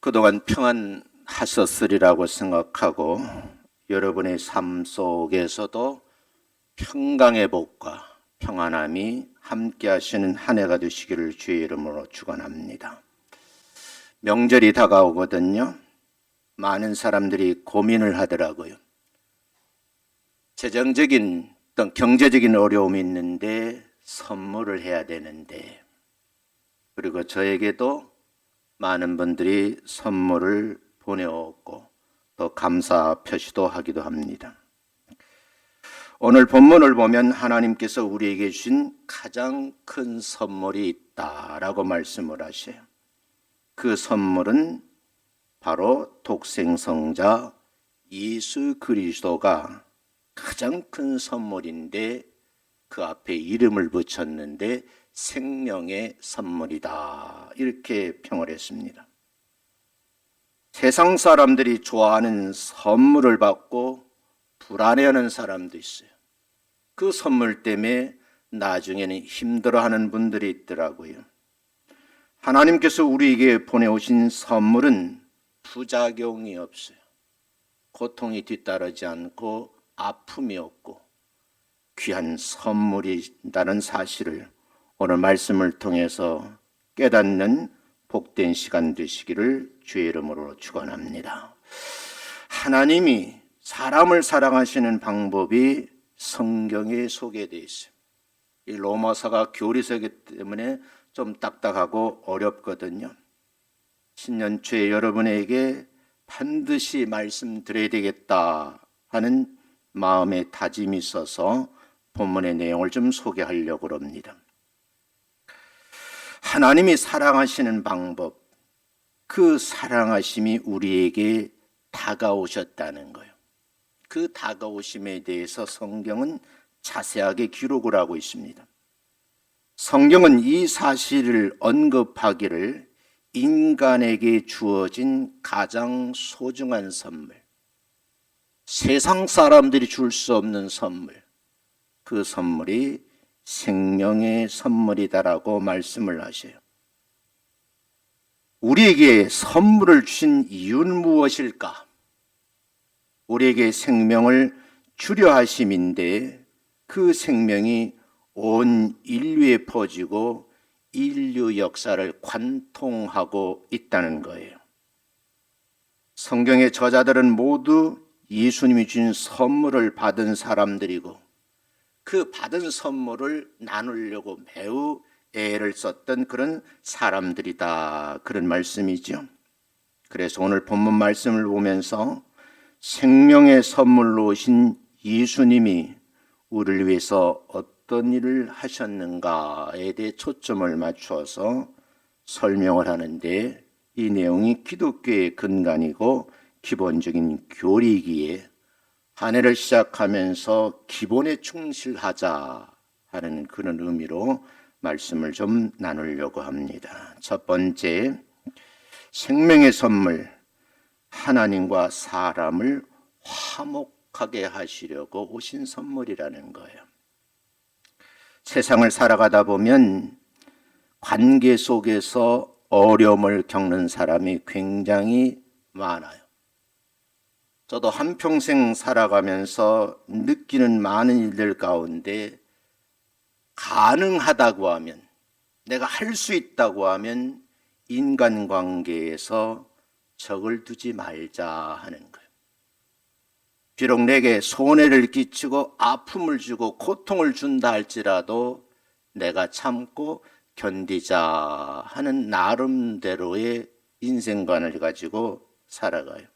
그동안 평안하셨으리라고 생각하고 여러분의 삶 속에서도 평강의 복과 평안함이 함께 하시는 한 해가 되시기를 주의 이름으로 축원합니다. 명절이 다가오거든요. 많은 사람들이 고민을 하더라고요. 재정적인 어떤 경제적인 어려움이 있는데 선물을 해야 되는데 그리고 저에게도 많은 분들이 선물을 보내왔고 또 감사 표시도 하기도 합니다. 오늘 본문을 보면 하나님께서 우리에게 주신 가장 큰 선물이 있다라고 말씀을 하셔요. 그 선물은 바로 독생성자 예수 그리스도가 가장 큰 선물인데 그 앞에 이름을 붙였는데 생명의 선물이다. 이렇게 평을 했습니다. 세상 사람들이 좋아하는 선물을 받고 불안해하는 사람도 있어요. 그 선물 때문에 나중에는 힘들어하는 분들이 있더라고요. 하나님께서 우리에게 보내오신 선물은 부작용이 없어요. 고통이 뒤따르지 않고 아픔이 없고 귀한 선물이라는 사실을 오늘 말씀을 통해서 깨닫는 복된 시간 되시기를 주의 이름으로 축원합니다. 하나님이 사람을 사랑하시는 방법이 성경에 소개되어 있어요. 이 로마서가 교리서이기 때문에 좀 딱딱하고 어렵거든요. 신년초에 여러분에게 반드시 말씀드려야 되겠다 하는 마음의 다짐이 있어서 본문의 내용을 좀 소개하려고 합니다. 하나님이 사랑하시는 방법, 그 사랑하심이 우리에게 다가오셨다는 거예요. 그 다가오심에 대해서 성경은 자세하게 기록을 하고 있습니다. 성경은 이 사실을 언급하기를 인간에게 주어진 가장 소중한 선물, 세상 사람들이 줄 수 없는 선물, 그 선물이 생명의 선물이다라고 말씀을 하셔요. 우리에게 선물을 주신 이유는 무엇일까? 우리에게 생명을 주려 하심인데 그 생명이 온 인류에 퍼지고 인류 역사를 관통하고 있다는 거예요. 성경의 저자들은 모두 예수님이 주신 선물을 받은 사람들이고 그 받은 선물을 나누려고 매우 애를 썼던 그런 사람들이다. 그런 말씀이죠. 그래서 오늘 본문 말씀을 보면서 생명의 선물로 오신 예수님이 우리를 위해서 어떤 일을 하셨는가에 대해 초점을 맞추어서 설명을 하는데 이 내용이 기독교의 근간이고 기본적인 교리이기에 한 해를 시작하면서 기본에 충실하자 하는 그런 의미로 말씀을 좀 나누려고 합니다. 첫 번째, 생명의 선물, 하나님과 사람을 화목하게 하시려고 오신 선물이라는 거예요. 세상을 살아가다 보면 관계 속에서 어려움을 겪는 사람이 굉장히 많아요. 저도 한평생 살아가면서 느끼는 많은 일들 가운데 가능하다고 하면, 내가 할 수 있다고 하면 인간관계에서 적을 두지 말자 하는 거예요. 비록 내게 손해를 끼치고 아픔을 주고 고통을 준다 할지라도 내가 참고 견디자 하는 나름대로의 인생관을 가지고 살아가요.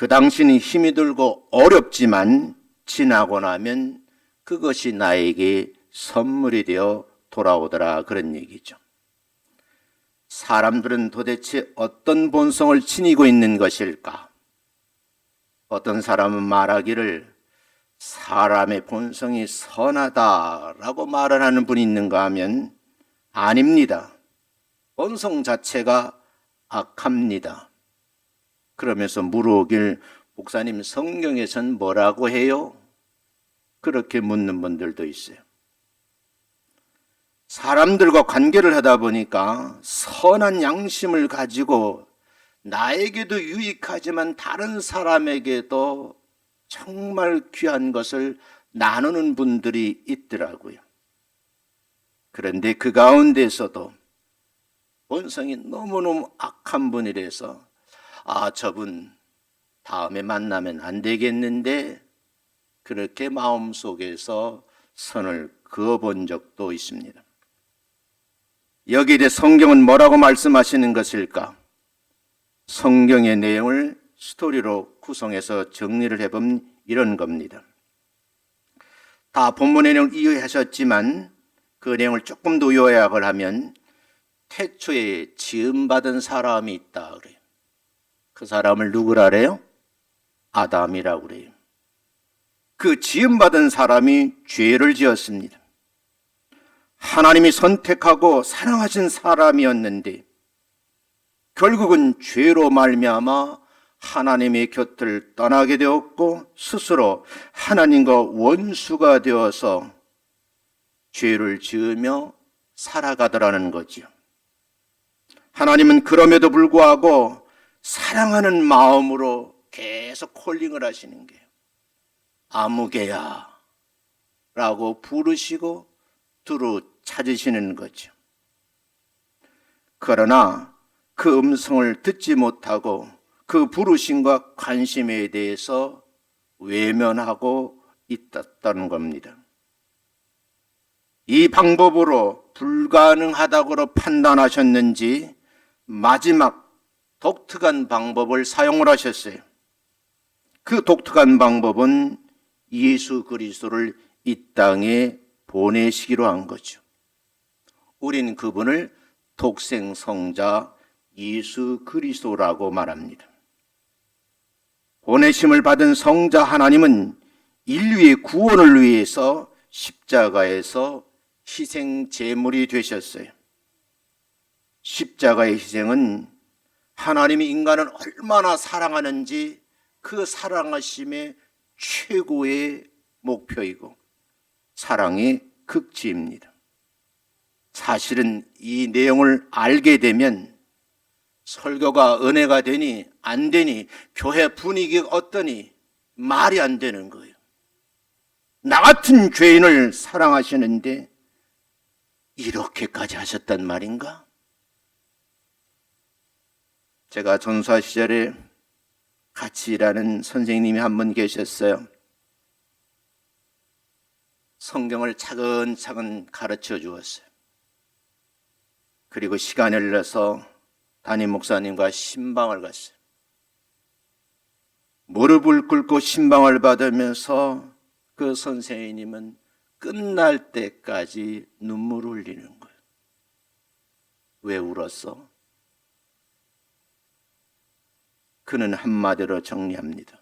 그 당시는 힘이 들고 어렵지만 지나고 나면 그것이 나에게 선물이 되어 돌아오더라 그런 얘기죠. 사람들은 도대체 어떤 본성을 지니고 있는 것일까? 어떤 사람은 말하기를 사람의 본성이 선하다라고 말을 하는 분이 있는가 하면 아닙니다. 본성 자체가 악합니다. 그러면서 물어오길 목사님 성경에선 뭐라고 해요? 그렇게 묻는 분들도 있어요. 사람들과 관계를 하다 보니까 선한 양심을 가지고 나에게도 유익하지만 다른 사람에게도 정말 귀한 것을 나누는 분들이 있더라고요. 그런데 그 가운데서도 본성이 너무너무 악한 분이라서 아, 저분 다음에 만나면 안 되겠는데 그렇게 마음속에서 선을 그어본 적도 있습니다. 여기에 대해 성경은 뭐라고 말씀하시는 것일까? 성경의 내용을 스토리로 구성해서 정리를 해보면 이런 겁니다. 다 본문의 내용을 이해하셨지만 그 내용을 조금 더 요약을 하면 태초에 지음받은 사람이 있다 그래요. 그 사람을 누구라래요? 아담이라고 그래요. 그 지음받은 사람이 죄를 지었습니다. 하나님이 선택하고 사랑하신 사람이었는데 결국은 죄로 말미암아 하나님의 곁을 떠나게 되었고 스스로 하나님과 원수가 되어서 죄를 지으며 살아가더라는 거지요. 하나님은 그럼에도 불구하고 사랑하는 마음으로 계속 콜링을 하시는 게요. 아무개야 라고 부르시고 두루 찾으시는 거죠. 그러나 그 음성을 듣지 못하고 그 부르심과 관심에 대해서 외면하고 있었다는 겁니다. 이 방법으로 불가능하다고 판단하셨는지 마지막 독특한 방법을 사용을 하셨어요. 그 독특한 방법은 예수 그리스도를 이 땅에 보내시기로 한 거죠. 우린 그분을 독생 성자 예수 그리스도라고 말합니다. 보내심을 받은 성자 하나님은 인류의 구원을 위해서 십자가에서 희생 제물이 되셨어요. 십자가의 희생은 하나님이 인간을 얼마나 사랑하는지 그 사랑하심의 최고의 목표이고 사랑의 극치입니다. 사실은 이 내용을 알게 되면 설교가 은혜가 되니 안 되니 교회 분위기가 어떠니 말이 안 되는 거예요. 나 같은 죄인을 사랑하시는데 이렇게까지 하셨단 말인가? 제가 전사 시절에 같이 일하는 선생님이 한 분 계셨어요. 성경을 차근차근 가르쳐 주었어요. 그리고 시간을 내서 담임 목사님과 신방을 갔어요. 무릎을 꿇고 신방을 받으면서 그 선생님은 끝날 때까지 눈물을 흘리는 거예요. 왜 울었어? 그는 한마디로 정리합니다.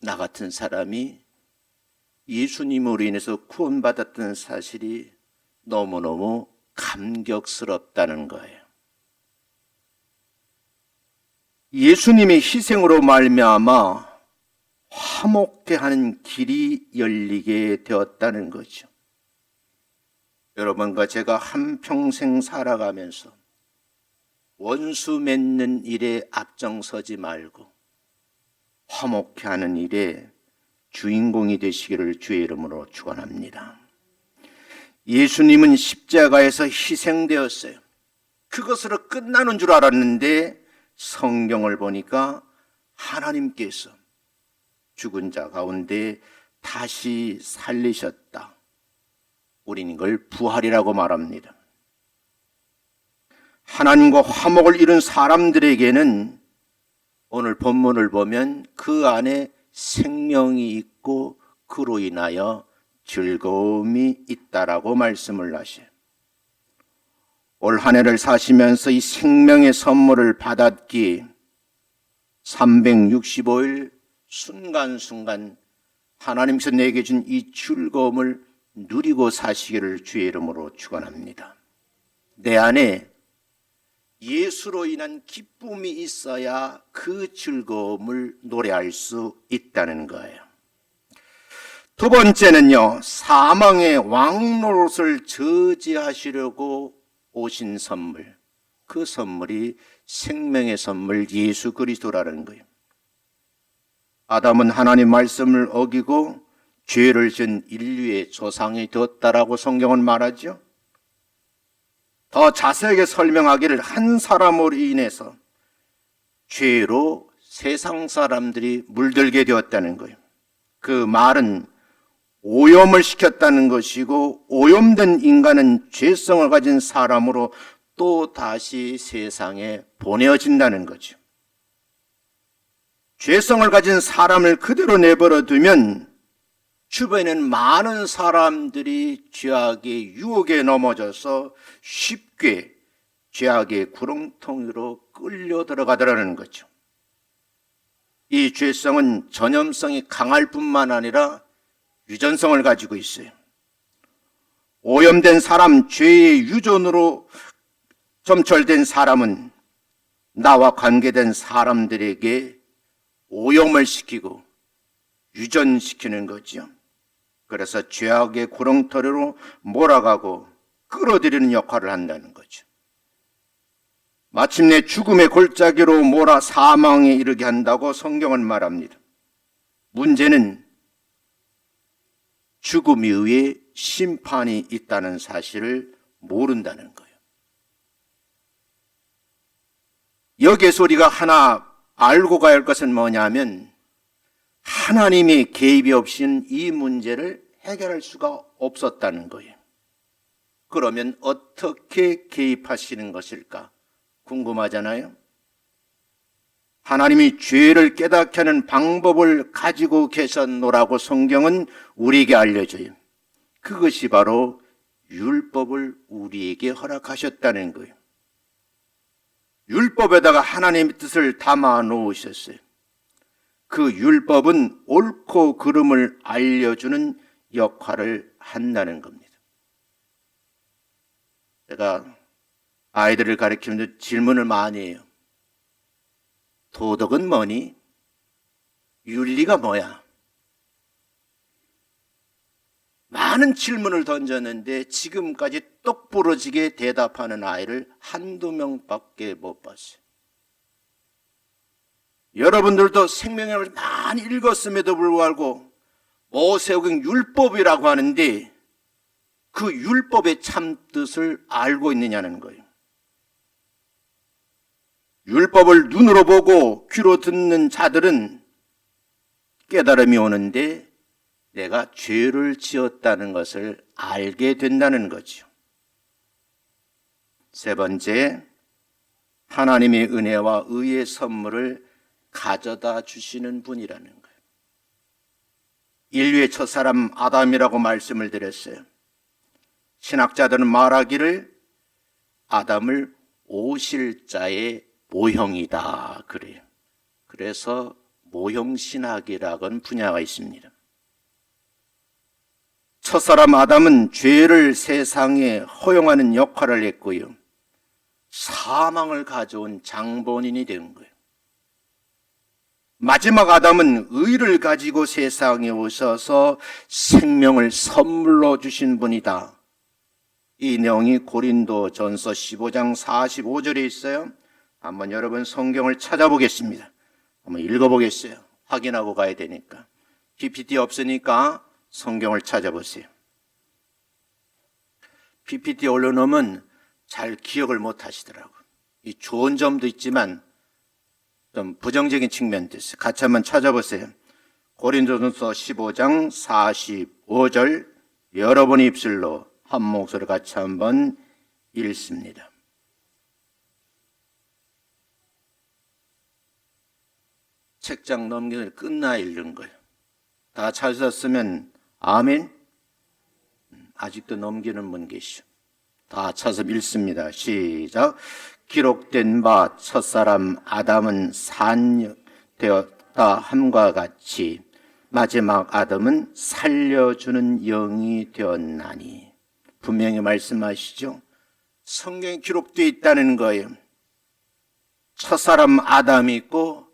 나 같은 사람이 예수님으로 인해서 구원받았던 사실이 너무너무 감격스럽다는 거예요. 예수님의 희생으로 말미암아 화목케 하는 길이 열리게 되었다는 거죠. 여러분과 제가 한평생 살아가면서 원수 맺는 일에 앞장서지 말고 화목케 하는 일에 주인공이 되시기를 주의 이름으로 축원합니다. 예수님은 십자가에서 희생되었어요. 그것으로 끝나는 줄 알았는데 성경을 보니까 하나님께서 죽은 자 가운데 다시 살리셨다. 우리는 이걸 부활이라고 말합니다. 하나님과 화목을 이룬 사람들에게는 오늘 본문을 보면 그 안에 생명이 있고 그로 인하여 즐거움이 있다라고 말씀을 하셔요. 올한 해를 사시면서 이 생명의 선물을 받았기 365일 순간순간 하나님께서 내게 준 이 즐거움을 누리고 사시기를 주의 이름으로 축원합니다. 내 안에 예수로 인한 기쁨이 있어야 그 즐거움을 노래할 수 있다는 거예요. 두 번째는요, 사망의 왕노릇을 저지하시려고 오신 선물, 그 선물이 생명의 선물 예수 그리스도라는 거예요. 아담은 하나님 말씀을 어기고 죄를 지은 인류의 조상이 되었다라고 성경은 말하죠. 더 자세하게 설명하기를 한 사람으로 인해서 죄로 세상 사람들이 물들게 되었다는 거예요. 그 말은 오염을 시켰다는 것이고 오염된 인간은 죄성을 가진 사람으로 또 다시 세상에 보내어진다는 거죠. 죄성을 가진 사람을 그대로 내버려 두면 주변에는 많은 사람들이 죄악의 유혹에 넘어져서 쉽게 죄악의 구렁텅이로 끌려 들어가더라는 거죠. 이 죄성은 전염성이 강할 뿐만 아니라 유전성을 가지고 있어요. 오염된 사람, 죄의 유전으로 점철된 사람은 나와 관계된 사람들에게 오염을 시키고 유전시키는 거죠. 그래서 죄악의 구렁텅이로 몰아가고 끌어들이는 역할을 한다는 거죠. 마침내 죽음의 골짜기로 몰아 사망에 이르게 한다고 성경은 말합니다. 문제는 죽음 이후에 심판이 있다는 사실을 모른다는 거예요. 여기에서 우리가 하나 알고 가야 할 것은 뭐냐면 하나님의 개입이 없이는 이 문제를 해결할 수가 없었다는 거예요. 그러면 어떻게 개입하시는 것일까? 궁금하잖아요. 하나님이 죄를 깨닫게 하는 방법을 가지고 계셨노라고 성경은 우리에게 알려줘요. 그것이 바로 율법을 우리에게 허락하셨다는 거예요. 율법에다가 하나님의 뜻을 담아 놓으셨어요. 그 율법은 옳고 그름을 알려주는 역할을 한다는 겁니다. 제가 아이들을 가르치면서 질문을 많이 해요. 도덕은 뭐니? 윤리가 뭐야? 많은 질문을 던졌는데 지금까지 똑부러지게 대답하는 아이를 한두 명밖에 못 봤어요. 여러분들도 생명을 많이 읽었음에도 불구하고 모세오경 율법이라고 하는데 그 율법의 참 뜻을 알고 있느냐는 거예요. 율법을 눈으로 보고 귀로 듣는 자들은 깨달음이 오는데 내가 죄를 지었다는 것을 알게 된다는 거죠. 세 번째, 하나님의 은혜와 의의 선물을 가져다 주시는 분이라는 거예요. 인류의 첫 사람 아담이라고 말씀을 드렸어요. 신학자들은 말하기를 아담을 오실자의 모형이다 그래요. 그래서 모형신학이라는 분야가 있습니다. 첫사람 아담은 죄를 세상에 허용하는 역할을 했고요. 사망을 가져온 장본인이 된 거예요. 마지막 아담은 의를 가지고 세상에 오셔서 생명을 선물로 주신 분이다. 이 내용이 고린도 전서 15장 45절에 있어요. 한번 여러분 성경을 찾아보겠습니다. 한번 읽어보겠어요. 확인하고 가야 되니까. PPT 없으니까 성경을 찾아보세요. PPT 올려놓으면 잘 기억을 못 하시더라고요. 이 좋은 점도 있지만 좀 부정적인 측면도 있어요. 같이 한번 찾아보세요. 고린도전서 15장 45절 여러분 입술로 한 목소리 같이 한번 읽습니다. 책장 넘기는 끝나 읽는 거예요. 다 찾았으면 아멘. 음, 아직도 넘기는 분 계시오. 다 찾아 읽습니다. 시작. 기록된 바 첫사람 아담은 산되었다 함과 같이 마지막 아담은 살려주는 영이 되었나니 분명히 말씀하시죠. 성경에 기록되어 있다는 거예요. 첫사람 아담이 있고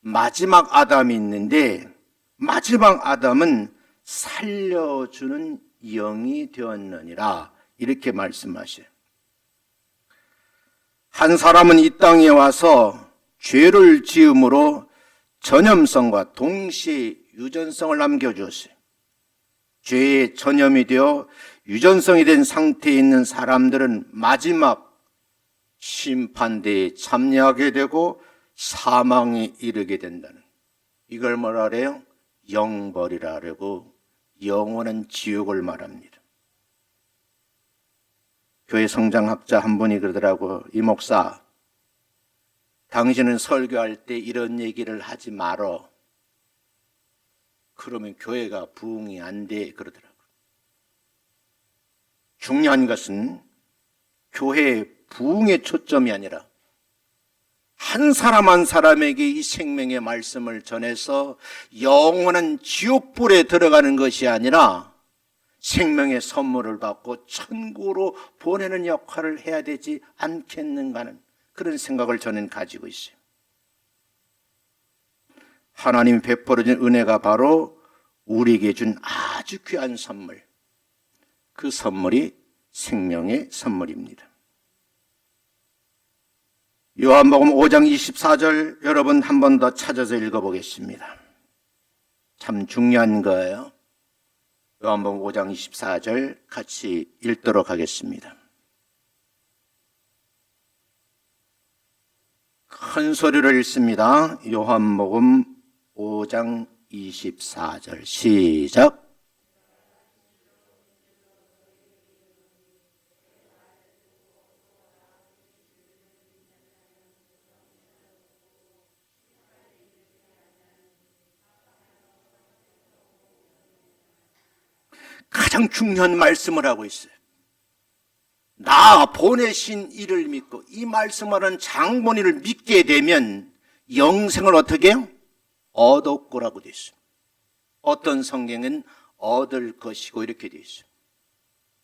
마지막 아담이 있는데 마지막 아담은 살려주는 영이 되었느니라 이렇게 말씀하셔요. 한 사람은 이 땅에 와서 죄를 지음으로 전염성과 동시에 유전성을 남겨주었어요. 죄의 전염이 되어 유전성이 된 상태에 있는 사람들은 마지막 심판대에 참여하게 되고 사망에 이르게 된다는 이걸 뭐라 그래요? 영벌이라 그러고 영원한 지옥을 말합니다. 교회 성장학자 한 분이 그러더라고 이 목사 당신은 설교할 때 이런 얘기를 하지 말어. 그러면 교회가 부흥이 안 돼 그러더라고. 중요한 것은 교회의 부흥의 초점이 아니라 한 사람 한 사람에게 이 생명의 말씀을 전해서 영원한 지옥불에 들어가는 것이 아니라 생명의 선물을 받고 천국으로 보내는 역할을 해야 되지 않겠는가는 그런 생각을 저는 가지고 있어요. 하나님이 베풀어 준 은혜가 바로 우리에게 준 아주 귀한 선물. 그 선물이 생명의 선물입니다. 요한복음 5장 24절 여러분 한 번 더 찾아서 읽어보겠습니다. 참 중요한 거예요. 요한복음 5장 24절 같이 읽도록 하겠습니다. 큰 소리로 읽습니다. 요한복음 5장 24절 시작. 가장 중요한 말씀을 하고 있어요. 나 보내신 이를 믿고 이 말씀하는 장본인을 믿게 되면 영생을 어떻게 해요? 얻을 거라고 되어 있어요. 어떤 성경은 얻을 것이고 이렇게 되어 있어요.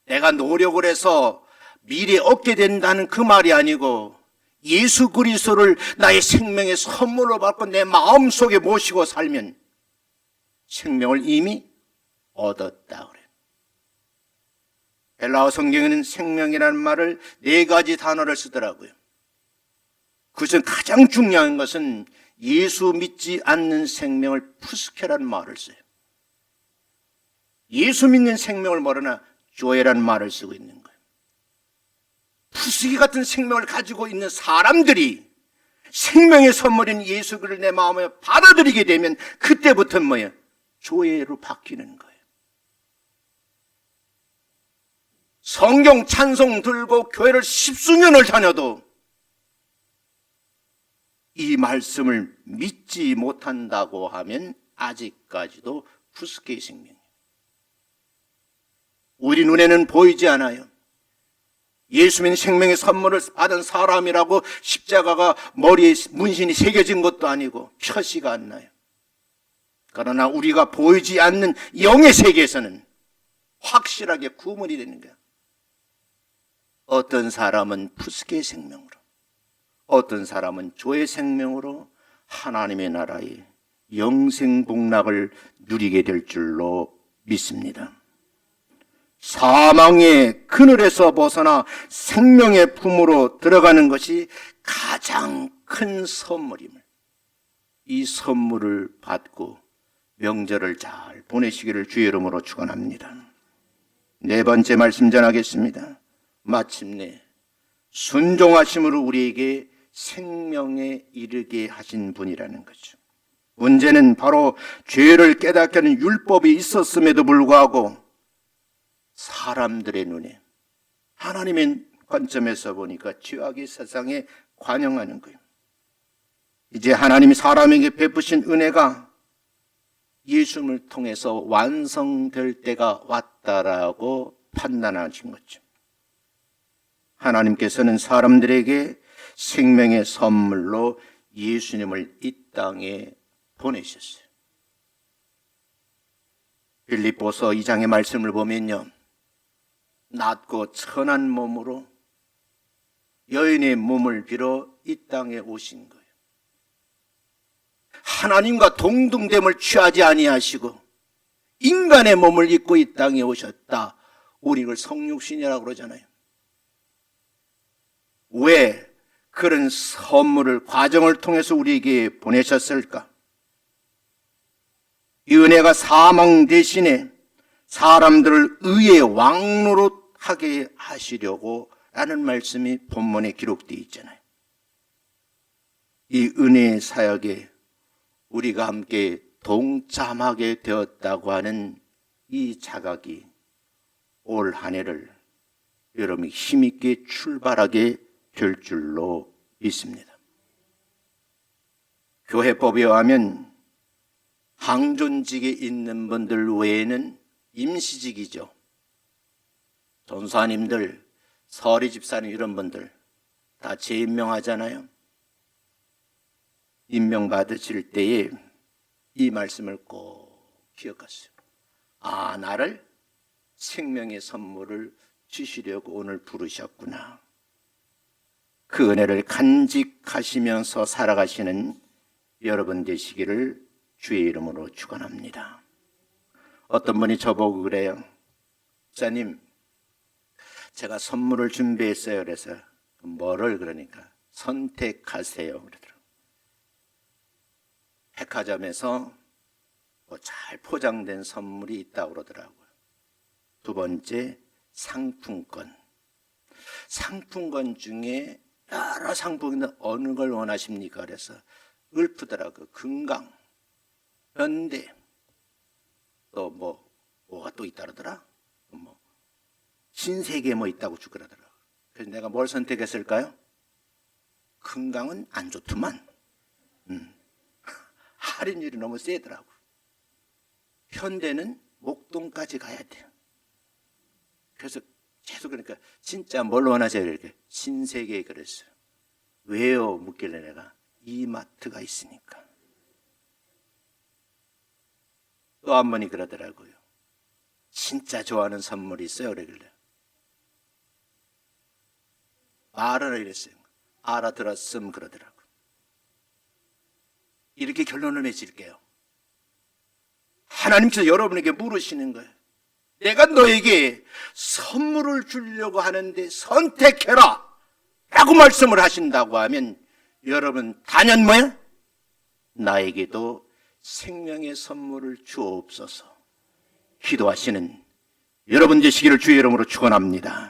내가 노력을 해서 미래 얻게 된다는 그 말이 아니고 예수 그리스도를 나의 생명의 선물로 받고 내 마음속에 모시고 살면 생명을 이미 얻었다. 헬라어 성경에는 생명이라는 말을 네 가지 단어를 쓰더라고요. 그중 가장 중요한 것은 예수 믿지 않는 생명을 푸스케라는 말을 써요. 예수 믿는 생명을 모르나 조에라는 말을 쓰고 있는 거예요. 푸스기 같은 생명을 가지고 있는 사람들이 생명의 선물인 예수 그를 내 마음에 받아들이게 되면 그때부터는 뭐예요? 조예로 바뀌는 거예요. 성경 찬송 들고 교회를 십수년을 다녀도 이 말씀을 믿지 못한다고 하면 아직까지도 푸스케의 생명이에요. 우리 눈에는 보이지 않아요. 예수님 생명의 선물을 받은 사람이라고 십자가가 머리에 문신이 새겨진 것도 아니고 표시가 안 나요. 그러나 우리가 보이지 않는 영의 세계에서는 확실하게 구분이 되는 거야. 어떤 사람은 푸스케의 생명으로, 어떤 사람은 조의 생명으로 하나님의 나라의 영생 복락을 누리게 될 줄로 믿습니다. 사망의 그늘에서 벗어나 생명의 품으로 들어가는 것이 가장 큰 선물임을 이 선물을 받고 명절을 잘 보내시기를 주의 이름으로 축원합니다. 네 번째 말씀 전하겠습니다. 마침내 순종하심으로 우리에게 생명에 이르게 하신 분이라는 거죠. 문제는 바로 죄를 깨닫게 하는 율법이 있었음에도 불구하고 사람들의 눈에 하나님의 관점에서 보니까 죄악이 세상에 관영하는 거예요. 이제 하나님이 사람에게 베푸신 은혜가 예수님을 통해서 완성될 때가 왔다라고 판단하신 거죠. 하나님께서는 사람들에게 생명의 선물로 예수님을 이 땅에 보내셨어요. 빌립보서 2장의 말씀을 보면요. 낮고 천한 몸으로 여인의 몸을 빌어 이 땅에 오신 거예요. 하나님과 동등됨을 취하지 아니하시고 인간의 몸을 입고 이 땅에 오셨다. 우리 를 성육신이라고 그러잖아요. 왜? 그런 선물을 과정을 통해서 우리에게 보내셨을까? 이 은혜가 사망 대신에 사람들을 의의 왕노로 하게 하시려고 라는 말씀이 본문에 기록되어 있잖아요. 이 은혜의 사역에 우리가 함께 동참하게 되었다고 하는 이 자각이 올 한 해를 여러분이 힘있게 출발하게 될 줄로 믿습니다. 교회법에 의하면 항존직에 있는 분들 외에는 임시직이죠. 전사님들, 서리 집사님 이런 분들 다 재임명하잖아요. 임명 받으실 때에 이 말씀을 꼭 기억하세요. 아, 나를 생명의 선물을 주시려고 오늘 부르셨구나. 그 은혜를 간직하시면서 살아가시는 여러분 되시기를 주의 이름으로 축원합니다. 어떤 분이 저보고 그래요. 자님, 제가 선물을 준비했어요. 그래서 뭐를 그러니까 선택하세요. 그러더라고요. 백화점에서 뭐 잘 포장된 선물이 있다고 그러더라고요. 두 번째, 상품권. 상품권 중에 여러 상품인데 어느 걸 원하십니까? 그래서 읊프더라고요. 건강, 현대, 또 뭐, 뭐가 또 있다 그러더라? 뭐, 신세계 뭐 있다고 주 그러더라고요. 그래서 내가 뭘 선택했을까요? 건강은 안 좋더만. 음. 할인율이 너무 세더라고. 현대는 목동까지 가야 돼요. 그래서 계속 그러니까 진짜 뭘 원하세요? 이렇게 신세계에 그랬어요. 왜요? 묻길래 내가 이마트가 있으니까. 또 한 번이 그러더라고요. 진짜 좋아하는 선물이 있어요. 그러길래. 알아라 이랬어요. 알아들었음 그러더라고. 이렇게 결론을 맺을게요. 하나님께서 여러분에게 물으시는 거예요. 내가 너에게 선물을 주려고 하는데 선택해라. 라고 말씀을 하신다고 하면 여러분 단연 뭐야? 나에게도 생명의 선물을 주옵소서. 기도하시는 여러분 되시기를 주의 이름으로 축원합니다.